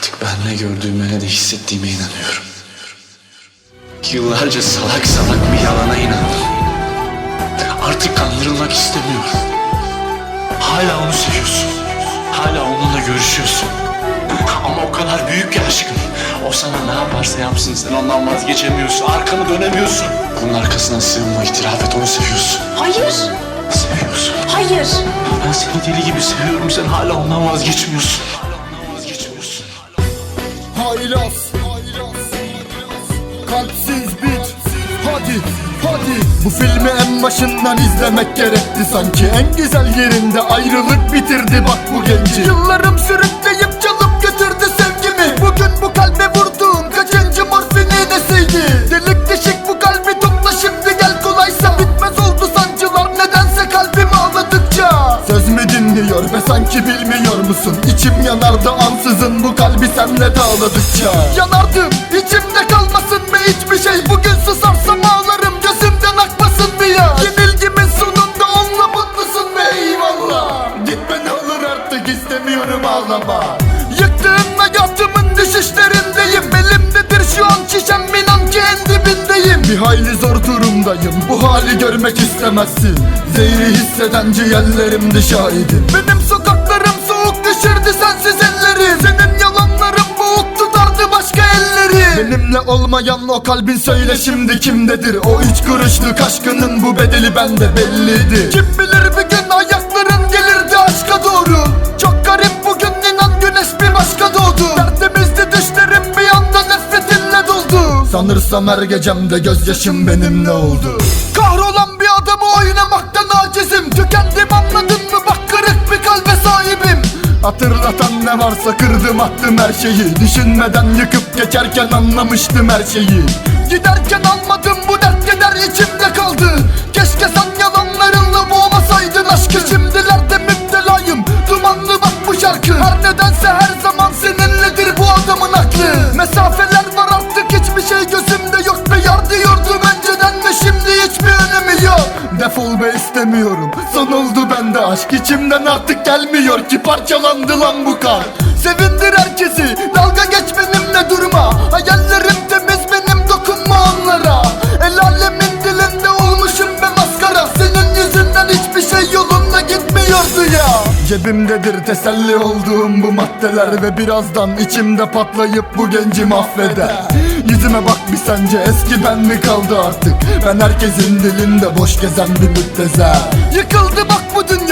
Artık ben ne gördüğüme ne de hissettiğime inanıyorum. Yıllarca salak salak bir yalana inandım. Artık kandırılmak istemiyorum. Hala onu seviyorsun. Hala onunla görüşüyorsun. Ama o kadar büyük ki aşkın. O sana ne yaparsa yapsın sen ondan vazgeçemiyorsun. Arkanı dönemiyorsun. Bunun arkasına sığınma itiraf et onu seviyorsun. Hayır. Seviyorsun. Hayır. Ben seni deli gibi seviyorum. Sen hala ondan vazgeçmiyorsun. Haylaz Kalpsiz bit. Hadi hadi. Bu filmi en başından izlemek gerekti sanki. En güzel yerinde ayrılık bitirdi bak bu genci. Yıllarım sürükleyip çalıp götürdü sevgimi. Bugün bu kalbe vurduğum kaçıncı morfin iğnesiydi? Delik deşik bu kalbi topla şimdi gel kolaysa. Bitmez oldu sancılar nedense kalbimi ağladıkça. Söz mü dinliyor ve sanki bilmiyor musun? İçim yanardı ansızın bu kalbi senle dağladıkça. Yanardım içimde kalmasın mı hiçbir şey. Bugün susarsam ağlarım gözümden akmasın ya Yenilgimin sonunda onunla mutlusun be eyvallah. Gitme ne olur artık istemiyorum ağlama. Yıktığın hayatımın düşüşlerindeyim. Elimdedir şu an şişem inan ki en dibindeyim. Bir hayli zor durumdayım bu hali görmek istemezsin. Zehri hisseden ciğerlerimdi şahidim Benim sokaklarım soğuk düşürdü sensiz ellerim. Senin Benimle olmayan o kalbin söyle şimdi kimdedir? O üç kuruşluk aşkının bu bedeli bende belliydi Kim bilir bir gün ayakların gelirdi aşka doğru. Çok garip bugün inan güneş bir başka doğdu. Tertemizdi düşlerim bir anda nefretinle doldu. Sanırsam her gecemde gözyaşım benimle oldu. Kahrolan bir adamı oynamaktan acizim. Tükendim anladın Hatırlatan ne varsa kırdım attım her şeyi. Düşünmeden yıkıp geçerken anlamıştım her şeyi. Giderken almadım bu dert keder içimde kaldı. Keşke sen yalanlarınla boğmasaydın aşkı. Şimdilerde müptelayım dumanlı bak bu şarkı. Her nedense her zaman seninledir bu adamın aklı. Mesafeler var artık hiçbir şey gözümde yok be yar diyordum önceden ve şimdi hiçbir önemi yok. Defol be istemiyorum. Son oldu bende aşk içimden artık gelmiyor ki parçalandı lan bu kalp Sevindir herkesi dalga geç benimle durma. Hayallerim temiz benim dokunma onlara. El alemin dilinde olmuşum be maskara. Senin yüzünden hiçbir şey yolunda gitmiyordu ya. Cebimdedir teselli olduğum bu maddeler Ve birazdan içimde patlayıp bu genci mahveder Yüzüme bak bir sence eski ben mi kaldı artık? Ben herkesin dilinde boş gezen bir müptezel. Yıkıldı bak bu dünyam